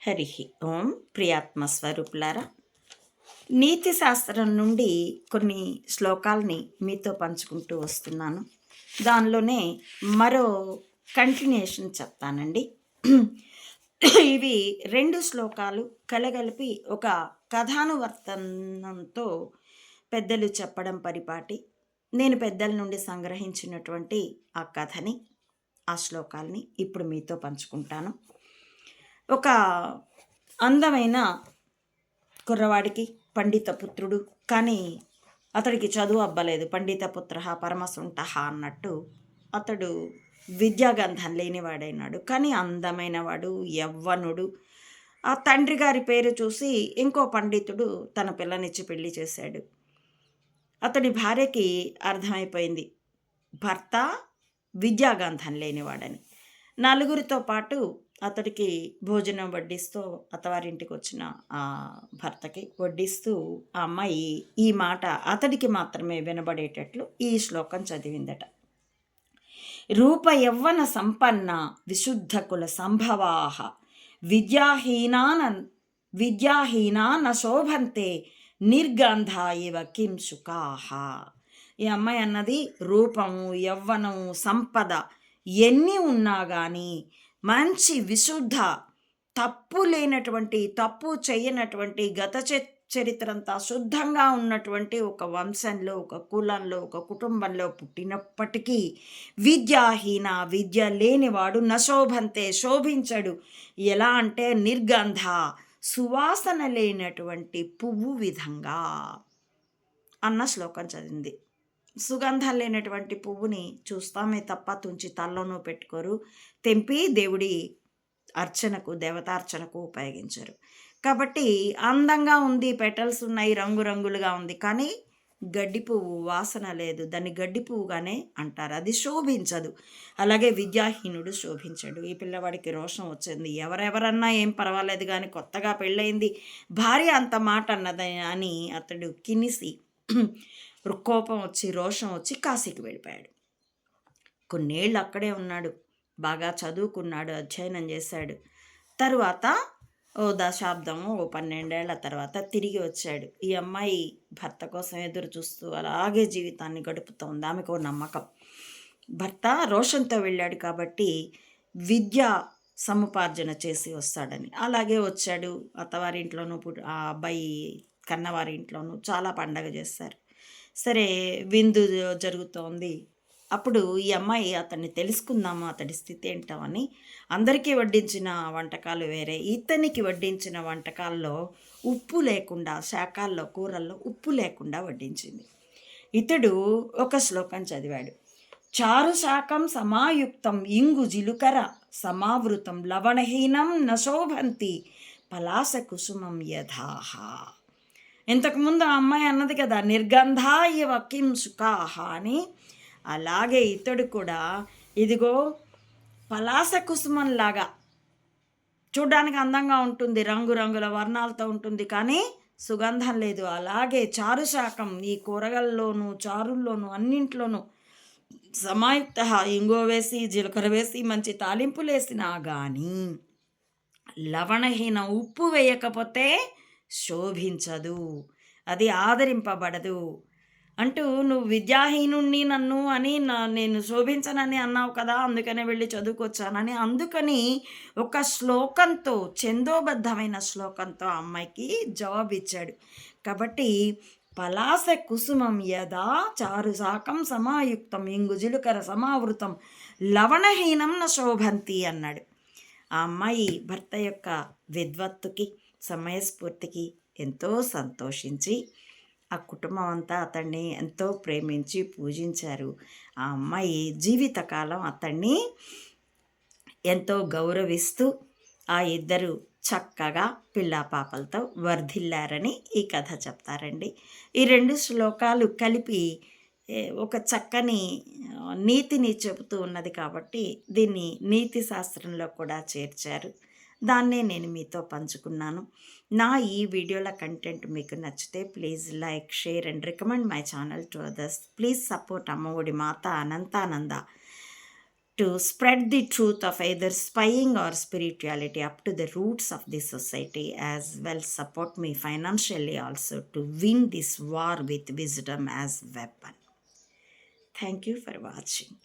హరి ఓం ప్రియాత్మ స్వరూపులారా నీతి శాస్త్రం నుండి కొన్ని శ్లోకాల్ని మీతో పంచుకుంటూ వస్తున్నాను. దానిలోనే మరో కంటిన్యూషన్ చెప్తానండి. ఇవి రెండు శ్లోకాలు కలగలిపి ఒక కథానువర్తనంతో పెద్దలు చెప్పడం పరిపాటి. నేను పెద్దల నుండి సంగ్రహించినటువంటి ఆ కథని ఆ శ్లోకాల్ని ఇప్పుడు మీతో పంచుకుంటాను. ఒక అందమైన కుర్రవాడికి పండిత పుత్రుడు కానీ అతడికి చదువు అబ్బలేదు. పండిత పుత్ర పరమసుంట అన్నట్టు అతడు విద్యాగంధం లేనివాడైనాడు. కానీ అందమైన వాడు యవ్వనుడు. ఆ తండ్రి గారి పేరు చూసి ఇంకో పండితుడు తన పిల్లనిచ్చి పెళ్ళి చేశాడు. అతడి భార్యకి అర్థమైపోయింది. భర్త విద్యాగంధం లేనివాడని. నలుగురితో పాటు అతడికి భోజనం వడ్డిస్తూ అత్తవారింటికి వచ్చిన ఆ భర్తకి వడ్డిస్తూ ఆ అమ్మాయి ఈ మాట అతడికి మాత్రమే వినబడేటట్లు ఈ శ్లోకం చదివిందట. రూప యవ్వన సంపన్న విశుద్ధ కుల సంభవాహ విద్యాహీనాన విద్యాహీనాన శోభంతే నిర్గంధ ఇవ కిం సుఖాహ ఈ అమ్మాయి అన్నది రూపము యవ్వనము సంపద ఎన్ని ఉన్నా కానీ మంచి విశుద్ధ తప్పు లేనటువంటి తప్పు చేయనటువంటి గత చరిత్ర అంతా శుద్ధంగా ఉన్నటువంటి ఒక వంశంలో ఒక కులంలో ఒక కుటుంబంలో పుట్టినప్పటికీ విద్యాహీన విద్య లేనివాడు నశోభంతే శోభించడు. ఎలా అంటే నిర్గంధ సువాసన లేనటువంటి పువ్వు విధంగా అన్న శ్లోకం చదివింది. సుగంధం లేనటువంటి పువ్వుని చూస్తామే తప్ప తుంచి తల్లోనూ పెట్టుకోరు. తెంపి దేవుడి అర్చనకు దేవతార్చనకు ఉపయోగించరు. కాబట్టి అందంగా ఉంది పెటల్స్ ఉన్నాయి రంగురంగులుగా ఉంది కానీ గడ్డి పువ్వు వాసన లేదు. దాన్ని గడ్డి పువ్వుగానే అంటారు. అది శోభించదు. అలాగే విద్యాహీనుడు శోభించడు. ఈ పిల్లవాడికి రోషం వచ్చింది. ఎవరెవరన్నా ఏం పర్వాలేదు కానీ కొత్తగా పెళ్ళయింది. భార్య అంత మాట అన్నది అని అతడు కినిసి కోపం వచ్చి రోషం వచ్చి కాశీకి వెళ్ళిపోయాడు. కొన్నేళ్ళు అక్కడే ఉన్నాడు. బాగా చదువుకున్నాడు అధ్యయనం చేశాడు. తరువాత ఓ దశాబ్దము ఓ పన్నెండేళ్ళ తర్వాత తిరిగి వచ్చాడు. ఈ అమ్మాయి భర్త కోసం ఎదురు చూస్తూ అలాగే జీవితాన్ని గడుపుతోంది ఆమెకు నమ్మకం. భర్త రోషంతో వెళ్ళాడు కాబట్టి విద్య సముపార్జన చేసి వస్తాడని. అలాగే వచ్చాడు. అత్తవారింట్లోనూ ఆ అబ్బాయి కన్నవారింట్లోనూ చాలా పండగ చేస్తారు. సరే విందు జరుగుతోంది. అప్పుడు ఈ అమ్మాయి అతన్ని తెలుసుకుందాము అతడి స్థితి ఏంటో అని అందరికీ వడ్డించిన వంటకాలు వేరే. ఇతనికి వడ్డించిన వంటకాల్లో ఉప్పు లేకుండా శాఖాల్లో కూరల్లో ఉప్పు లేకుండా వడ్డించింది. ఇతడు ఒక శ్లోకం చదివాడు. చారు శాఖం సమాయుక్తం ఇంగు జిలుకర సమావృతం లవణహీనం నశోభంతి పలాస కుసుమం యథాహ. ఇంతకుముందు ఆ అమ్మాయి అన్నది కదా నిర్గంధాయ వకిం సుఖాహ అని అలాగే ఇతడు కూడా ఇదిగో పలాస కుసుమంలాగా చూడ్డానికి అందంగా ఉంటుంది రంగురంగుల వర్ణాలతో ఉంటుంది కానీ సుగంధం లేదు. అలాగే చారు శాఖం ఈ కూరగాయల్లోనూ చారుల్లోనూ అన్నింట్లోనూ సమాయుక్త ఇంగో వేసి జీలకర్ర వేసి మంచి తాలింపులు వేసినా కానీ లవణహీన ఉప్పు వేయకపోతే శోభించదు. అది ఆదరింపబడదు. అంటూ నువ్వు విద్యాహీనుణ్ణి నన్ను అని నా నేను శోభించనని అన్నావు కదా అందుకనే వెళ్ళి చదువుకొచ్చానని. అందుకని ఒక శ్లోకంతో చందోబద్ధమైన శ్లోకంతో అమ్మాయికి జవాబిచ్చాడు. కాబట్టి పలాస కుసుమం యదా చారు శాకం సమాయుక్తం ఇంగు జిలుకర సమావృతం లవణహీనం న శోభంతి అన్నాడు. ఆ అమ్మాయి భర్త యొక్క విద్వత్తుకి సమయస్ఫూర్తికి ఎంతో సంతోషించి ఆ కుటుంబం అంతా అతన్ని ఎంతో ప్రేమించి పూజించారు. ఆ అమ్మాయి జీవితకాలం అతన్ని ఎంతో గౌరవిస్తూ ఆ ఇద్దరు చక్కగా పిల్లా పాపలతో వర్ధిల్లారని ఈ కథ చెప్తారండి. ఈ రెండు శ్లోకాలు కలిపి ఒక చక్కని నీతిని చెబుతూ ఉన్నది కాబట్టి దీన్ని నీతి శాస్త్రంలో కూడా చేర్చారు. దాన్నే నేను మీతో పంచుకున్నాను. నా ఈ వీడియోల కంటెంట్ మీకు నచ్చితే please like share and recommend my channel to others. Please support Amma Odi Mata Anantananda to spread the truth of either spying or spirituality up to the roots of the society as well support me financially also to win this war with wisdom as weapon. Thank you for watching.